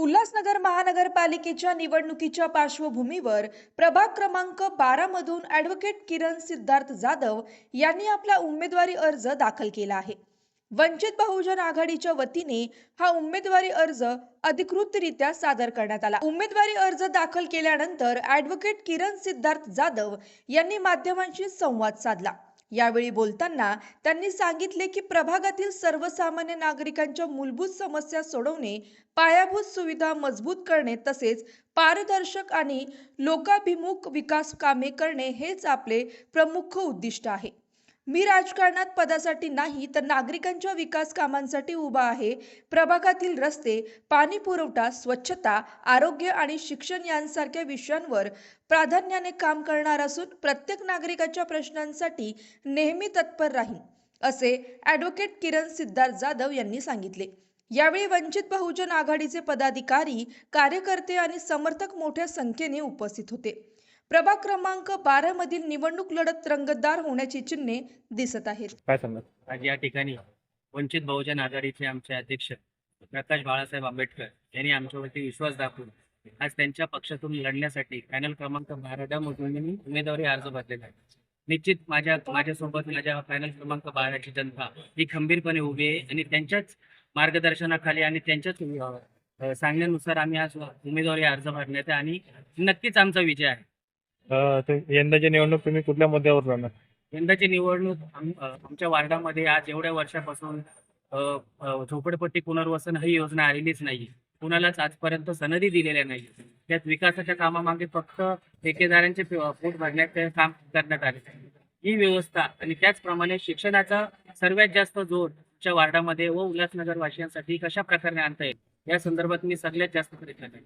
उल्हासनगर महानगरपालिकेच्या निवडणुकीच्या पार्श्वभूमीवर प्रभाग क्रमांक बारा मधून ॲडव्होकेट किरण सिद्धार्थ जाधव यांनी आपला उमेदवारी अर्ज दाखल केला आहे. वंचित बहुजन आघाडीच्या वतीने हा उमेदवारी अर्ज अधिकृतरित्या सादर करण्यात आला. उमेदवारी अर्ज दाखल केल्यानंतर ॲडव्होकेट किरण सिद्धार्थ जाधव यांनी माध्यमांशी संवाद साधला. यावेळी बोलताना त्यांनी सांगितले की प्रभागातील सर्वसामान्य नागरिकांच्या मूलभूत समस्या सोडवणे पायाभूत सुविधा मजबूत करणे तसेच पारदर्शक आणि लोकाभिमुख विकास कामे करणे हेच आपले प्रमुख उद्दिष्ट आहे. मी राजकारणात पदासाठी नाही तर नागरिकांच्या विकास कामांसाठी उभा आहे. प्रभागातील रस्ते पाणी पुरवठा स्वच्छता आरोग्य आणि शिक्षण यांसारख्या विषयांवर प्राधान्याने काम करणार असून प्रत्येक नागरिकाच्या प्रश्नांसाठी नेहमी तत्पर राहीन असे ॲडव्होकेट किरण सिद्धार्थ जाधव यांनी सांगितले. यावेळी वंचित बहुजन आघाडीचे पदाधिकारी कार्यकर्ते आणि समर्थक मोठ्या संख्येने उपस्थित होते. प्रभाग क्रमांक बारा मधील निवडणूक लढत रंगतदार होण्याची चिन्हे दिसत आहेत. काय आज या ठिकाणी वंचित बहुजन आघाडीचे आमचे अध्यक्ष प्रकाश बाळासाहेब आंबेडकर यांनी आमच्यावरती विश्वास दाखवून आज त्यांच्या पक्षातून लढण्यासाठी पॅनल क्रमांक बारा मधून मी उमेदवारी अर्ज भरलेला आहे. निश्चित माझ्या माझ्यासोबत माझ्या पॅनल क्रमांक बाराची जनता ही खंबीरपणे उभी आहे आणि त्यांच्याच मार्गदर्शनाखाली आणि त्यांच्याच अं, सांगण्यानुसार आम्ही आज उमेदवारी अर्ज भरण्यात आहे आणि नक्कीच आमचा विजय आहे. यंदाची निवडणूक तुम्ही कुठल्या मुद्द्यावर राहणार यंदाची निवडणूक आम- अ, आमच्या वार्डामध्ये आज एवढ्या वर्षापासून अ, अ, झोपडपट्टी पुनर्वसन ही योजना आलेलीच नाही कुणालाच आजपर्यंत सनदी दिलेल्या नाही त्यात विकासाच्या कामामागे फक्त ठेकेदारांचे पे- पोट भरण्याचे काम करण्यात आले. ही व्यवस्था आणि त्याचप्रमाणे शिक्षणाचा सर्वात जास्त जोर आमच्या वार्डामध्ये व उल्हासनगर वासियांसाठी कशा प्रकारे आणता येईल या संदर्भात मी सगळ्यात जास्त प्रयत्न करेन.